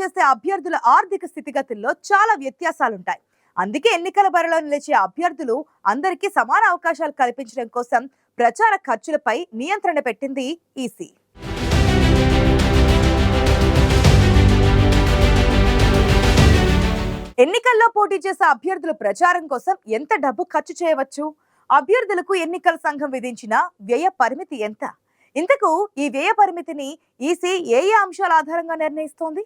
చేసే అభ్యర్థుల ఆర్థిక స్థితిగతుల్లో చాలా వ్యత్యాసాలుంటాయి. అందుకే ఎన్నికల బరిలో నిలిచే అభ్యర్థులు అందరికీ సమాన అవకాశాలు కల్పించడం కోసం ప్రచార ఖర్చులపై నియంత్రణ పెట్టింది ఈసీ. ఎన్నికల్లో పోటీ చేసే అభ్యర్థుల ప్రచారం కోసం ఎంత డబ్బు ఖర్చు చేయవచ్చు? అభ్యర్థులకు ఎన్నికల సంఘం విధించిన వ్యయ పరిమితి ఎంత? ఇంతకు ఈ వ్యయ పరిమితిని ఈసీ ఏ ఏ అంశాల ఆధారంగా నిర్ణయిస్తోంది?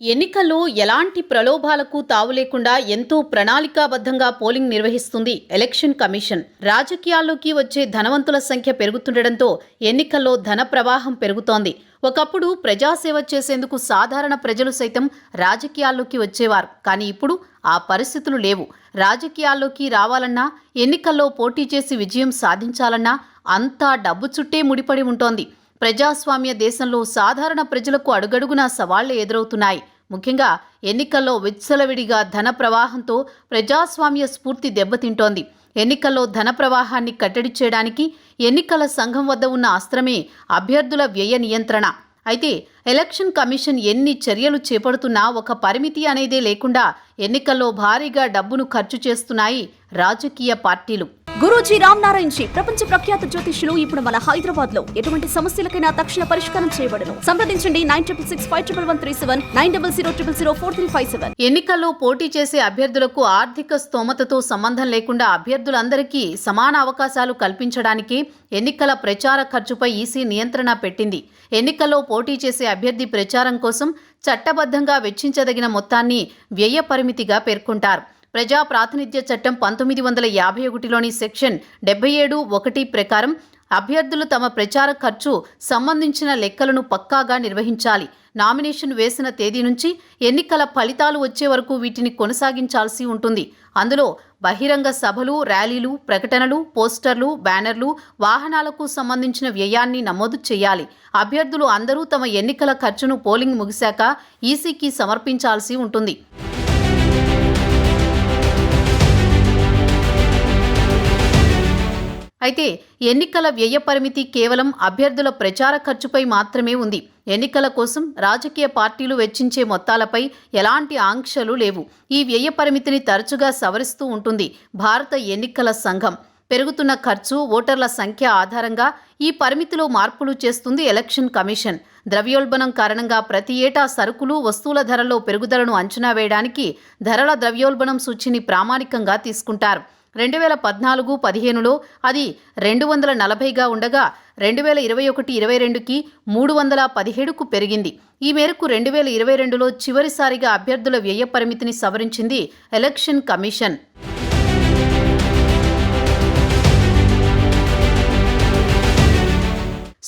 ఎన్నికల్లో ఎలాంటి ప్రలోభాలకు తావు లేకుండా ఎంతో ప్రణాళికాబద్ధంగా పోలింగ్ నిర్వహిస్తుంది ఎలక్షన్ కమిషన్. రాజకీయాల్లోకి వచ్చే ధనవంతుల సంఖ్య పెరుగుతుండటంతో ఎన్నికల్లో ధన ప్రవాహం పెరుగుతోంది. ఒకప్పుడు ప్రజాసేవ చేసేందుకు సాధారణ ప్రజలు సైతం రాజకీయాల్లోకి వచ్చేవారు. కానీ ఇప్పుడు ఆ పరిస్థితులు లేవు. రాజకీయాల్లోకి రావాలన్నా ఎన్నికల్లో పోటీ చేసి విజయం సాధించాలన్నా అంతా డబ్బు చుట్టే ముడిపడి ఉంటోంది. ప్రజాస్వామ్య దేశంలో సాధారణ ప్రజలకు అడుగడుగునా సవాళ్ళు ఎదురవుతున్నాయి. ముఖ్యంగా ఎన్నికల్లో విచ్చలవిడిగా ధన ప్రవాహంతో ప్రజాస్వామ్య స్ఫూర్తి దెబ్బతింటోంది. ఎన్నికల్లో ధన ప్రవాహాన్ని కట్టడి చేయడానికి ఎన్నికల సంఘం వద్ద ఉన్న అస్త్రమే అభ్యర్థుల వ్యయ నియంత్రణ. అయితే ఎలక్షన్ కమిషన్ ఎన్ని చర్యలు చేపడుతున్నా ఒక పరిమితి అనేదే లేకుండా ఎన్నికల్లో భారీగా డబ్బును ఖర్చు చేస్తున్నాయి రాజకీయ పార్టీలు. గురూజీ రామ్ నారాయణ్ జీ ప్రపంచ ప్రఖ్యాత జ్యోతిష్యులు ఇప్పుడు మన హైదరాబాద్లో ఎటువంటి సమస్యలకైనా తక్షణ పరిష్కారం చేయబడను. సంప్రదించండి nine triple six five triple one three seven nine double zero triple zero four three five seven. ఎన్నికల్లో పోటీ చేసే అభ్యర్థులకు ఆర్థిక స్తోమతతో సంబంధం లేకుండా అభ్యర్థులందరికీ సమాన అవకాశాలు కల్పించడానికి ఎన్నికల ప్రచార ఖర్చుపై ఈసీ నియంత్రణ పెట్టింది. ఎన్నికల్లో పోటీ చేసే అభ్యర్థి ప్రచారం కోసం చట్టబద్ధంగా వెచ్చించదగిన మొత్తాన్ని వ్యయ పరిమితిగా పేర్కొంటారు. ప్రజా ప్రాతినిధ్య చట్టం పంతొమ్మిది వందల యాభై ఒకటిలోని సెక్షన్ డెబ్బై ఏడు ఒకటి ప్రకారం అభ్యర్థులు తమ ప్రచార ఖర్చు సంబంధించిన లెక్కలను పక్కాగా నిర్వహించాలి. నామినేషన్ వేసిన తేదీ నుంచి ఎన్నికల ఫలితాలు వచ్చే వరకు వీటిని కొనసాగించాల్సి ఉంటుంది. అందులో బహిరంగ సభలు ర్యాలీలు ప్రకటనలు పోస్టర్లు బ్యానర్లు వాహనాలకు సంబంధించిన వ్యయాన్ని నమోదు చేయాలి. అభ్యర్థులు అందరూ తమ ఎన్నికల ఖర్చును పోలింగ్ ముగిశాక ఈసీకి సమర్పించాల్సి ఉంటుంది. అయితే ఎన్నికల వ్యయ పరిమితి కేవలం అభ్యర్థుల ప్రచార ఖర్చుపై మాత్రమే ఉంది. ఎన్నికల కోసం రాజకీయ పార్టీలు వెచ్చించే మొత్తాలపై ఎలాంటి ఆంక్షలు లేవు. ఈ వ్యయ పరిమితిని తరచుగా సవరిస్తూ ఉంటుంది భారత ఎన్నికల సంఘం. పెరుగుతున్న ఖర్చు ఓటర్ల సంఖ్య ఆధారంగా ఈ పరిమితిలో మార్పులు చేస్తుంది ఎలక్షన్ కమిషన్. ద్రవ్యోల్బణం కారణంగా ప్రతి ఏటా సరుకులు వస్తువుల ధరల్లో పెరుగుదలను అంచనా వేయడానికి ధరల ద్రవ్యోల్బణం సూచిని ప్రామాణికంగా తీసుకుంటారు. రెండు వేల పద్నాలుగు పదిహేనులో అది రెండు వందల నలభైగా ఉండగా రెండు వేల ఇరవై ఒకటి ఇరవై రెండుకి మూడు వందల పదిహేడుకు పెరిగింది. ఈ మేరకు రెండు వేల ఇరవై రెండులో చివరిసారిగా అభ్యర్థుల వ్యయ పరిమితిని సవరించింది ఎలక్షన్ కమిషన్.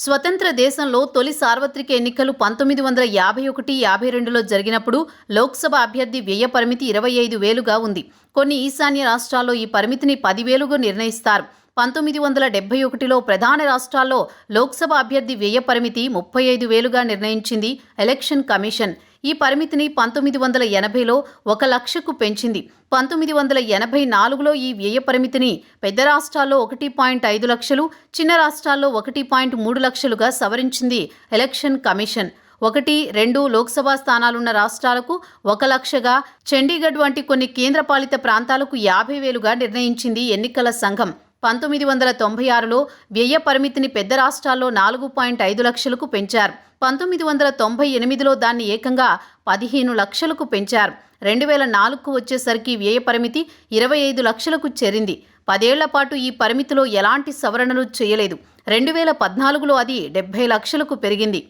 స్వతంత్ర దేశంలో తొలి సార్వత్రిక ఎన్నికలు పంతొమ్మిది వందల యాభై ఒకటి యాభై రెండులో జరిగినప్పుడు లోక్సభ అభ్యర్థి వ్యయ పరిమితి ఇరవై ఐదు వేలుగా ఉంది. కొన్ని ఈశాన్య రాష్ట్రాల్లో ఈ పరిమితిని పదివేలుగా నిర్ణయిస్తారు. పంతొమ్మిది వందల డెబ్బై ఒకటిలో ప్రధాన రాష్ట్రాల్లో లోక్సభ అభ్యర్థి వ్యయ పరిమితి ముప్పై ఐదు వేలుగా నిర్ణయించింది ఎలక్షన్ కమిషన్. ఈ పరిమితిని పంతొమ్మిది వందల ఎనభైలో ఒక లక్షకు పెంచింది. పంతొమ్మిది వందల ఎనభై నాలుగులో ఈ వ్యయ పరిమితిని పెద్ద రాష్ట్రాల్లో ఒకటి పాయింట్ ఐదు లక్షలు చిన్న రాష్ట్రాల్లో ఒకటి పాయింట్ మూడు లక్షలుగా సవరించింది ఎలక్షన్ కమిషన్. ఒకటి రెండు లోక్సభ స్థానాలున్న రాష్ట్రాలకు ఒక లక్షగా చండీగఢ్ వంటి కొన్ని కేంద్రపాలిత ప్రాంతాలకు యాభై వేలుగా నిర్ణయించింది ఎన్నికల సంఘం. పంతొమ్మిది వందల తొంభై ఆరులో వ్యయ పరిమితిని పెద్ద రాష్ట్రాల్లో నాలుగు పాయింట్ ఐదు లక్షలకు పెంచారు. పంతొమ్మిది వందల తొంభై ఎనిమిదిలో దాన్ని ఏకంగా పదిహేను లక్షలకు పెంచారు. రెండు వేల నాలుగుకు వచ్చేసరికి వ్యయ పరిమితి ఇరవై ఐదు లక్షలకు చేరింది. పదేళ్ళ పాటు ఈ పరిమితిలో ఎలాంటి సవరణలు చేయలేదు. రెండు వేల పద్నాలుగులో అది డెబ్బై లక్షలకు పెరిగింది.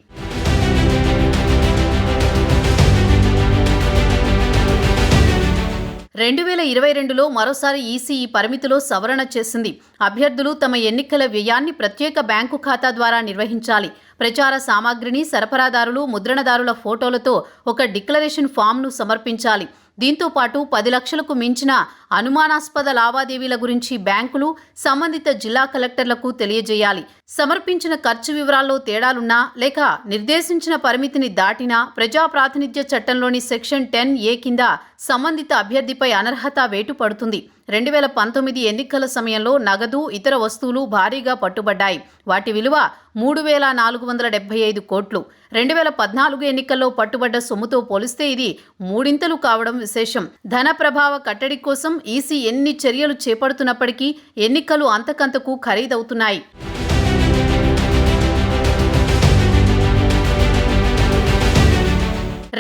రెండు వేల ఇరవై రెండులో మరోసారి ఈసీ ఈ పరిమితిలో సవరణ చేసింది. అభ్యర్థులు తమ ఎన్నికల వ్యయాన్ని ప్రత్యేక బ్యాంకు ఖాతా ద్వారా నిర్వహించాలి. ప్రచార సామాగ్రిని సరఫరాదారులు ముద్రణదారుల ఫోటోలతో ఒక డిక్లరేషన్ ఫామ్ను సమర్పించాలి. దీంతో పాటు పది లక్షలకు మించిన అనుమానాస్పద లావాదేవీల గురించి బ్యాంకులు సంబంధిత జిల్లా కలెక్టర్లకు తెలియజేయాలి. సమర్పించిన ఖర్చు వివరాల్లో తేడాలున్నా లేక నిర్దేశించిన పరిమితిని దాటినా ప్రజా ప్రాతినిధ్య చట్టంలోని సెక్షన్ టెన్ ఏ కింద సంబంధిత అభ్యర్థిపై అనర్హత వేటు పడుతుంది రెండు వేల పంతొమ్మిది ఎన్నికల సమయంలో నగదు ఇతర వస్తువులు భారీగా పట్టుబడ్డాయి. వాటి విలువ మూడు వేల నాలుగు వందల డెబ్బై ఐదు కోట్లు. రెండు వేల పద్నాలుగు ఎన్నికల్లో పట్టుబడ్డ సొమ్ముతో పోలిస్తే ఇది మూడింతలు కావడం విశేషం. ధన ప్రభావ కట్టడి కోసం ఈసీ ఎన్ని చర్యలు చేపడుతున్నప్పటికీ ఎన్నికలు అంతకంతకు ఖరీదవుతున్నాయి.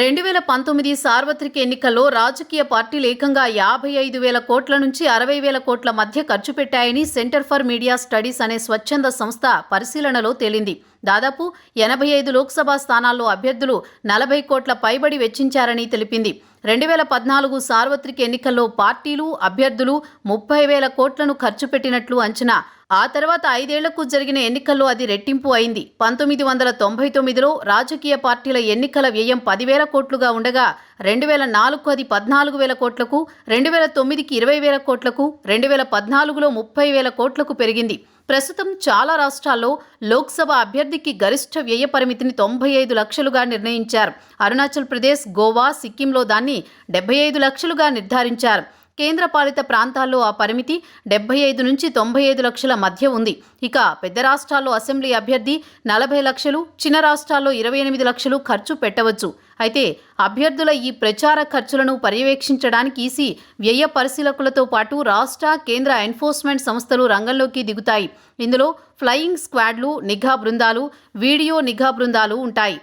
రెండు వేల పంతొమ్మిది సార్వత్రిక ఎన్నికల్లో రాజకీయ పార్టీలు ఏకంగా యాభై ఐదు వేల కోట్ల నుంచి అరవై వేల కోట్ల మధ్య ఖర్చు పెట్టాయని సెంటర్ ఫర్ మీడియా స్టడీస్ అనే స్వచ్ఛంద సంస్థ పరిశీలనలో తేలింది. దాదాపు ఎనభై ఐదు లోక్సభ స్థానాల్లో అభ్యర్థులు నలభై కోట్ల పైబడి వెచ్చించారని తెలిపింది. రెండు వేల పద్నాలుగు సార్వత్రిక ఎన్నికల్లో పార్టీలు అభ్యర్థులు ముప్పై వేల కోట్లను ఖర్చు పెట్టినట్లు అంచనా. ఆ తర్వాత ఐదేళ్ళకు జరిగిన ఎన్నికల్లో అది రెట్టింపు అయింది. పంతొమ్మిది వందల తొంభై తొమ్మిదిలో రాజకీయ పార్టీల ఎన్నికల వ్యయం పదివేల కోట్లుగా ఉండగా రెండు వేల నాలుగు అది పద్నాలుగు వేల కోట్లకు రెండు వేల తొమ్మిదికి ఇరవై వేల కోట్లకు రెండు వేల పద్నాలుగులో ముప్పై వేల కోట్లకు పెరిగింది. ప్రస్తుతం చాలా రాష్ట్రాల్లో లోక్సభ అభ్యర్థికి గరిష్ట వ్యయ పరిమితిని తొంభై ఐదు లక్షలుగా నిర్ణయించారు. అరుణాచల్ ప్రదేశ్ గోవా సిక్కింలో దాన్ని డెబ్బై ఐదు లక్షలుగా నిర్ధారించారు. కేంద్రపాలిత ప్రాంతాల్లో ఆ పరిమితి డెబ్బై ఐదు నుంచి తొంభై ఐదు లక్షల మధ్య ఉంది. ఇక పెద్ద రాష్ట్రాల్లో అసెంబ్లీ అభ్యర్థి నలభై లక్షలు చిన్న రాష్ట్రాల్లో ఇరవై ఎనిమిది లక్షలు ఖర్చు పెట్టవచ్చు. అయితే అభ్యర్థుల ఈ ప్రచార ఖర్చులను పర్యవేక్షించడానికి ఈసీ వ్యయ పరిశీలకులతో పాటు రాష్ట్ర కేంద్ర ఎన్ఫోర్స్మెంట్ సంస్థలు రంగంలోకి దిగుతాయి. ఇందులో ఫ్లయింగ్ స్క్వాడ్లు నిఘా బృందాలు వీడియో నిఘా బృందాలు ఉంటాయి.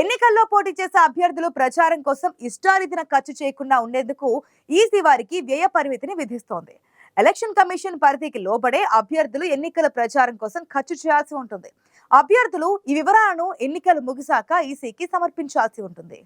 ఎన్నికల్లో పోటీ చేసే అభ్యర్థులు ప్రచారం కోసం ఇష్టారీతిన ఖర్చు చేయకుండా ఉండేందుకు ఈసీ వారికి వ్యయ పరిమితిని విధిస్తోంది. ఎలక్షన్ కమిషన్ పరిధికి లోబడే అభ్యర్థులు ఎన్నికల ప్రచారం కోసం ఖర్చు చేయాల్సి ఉంటుంది. అభ్యర్థులు ఈ వివరాలను ఎన్నికలు ముగిశాక ఈసీకి సమర్పించాల్సి ఉంటుంది.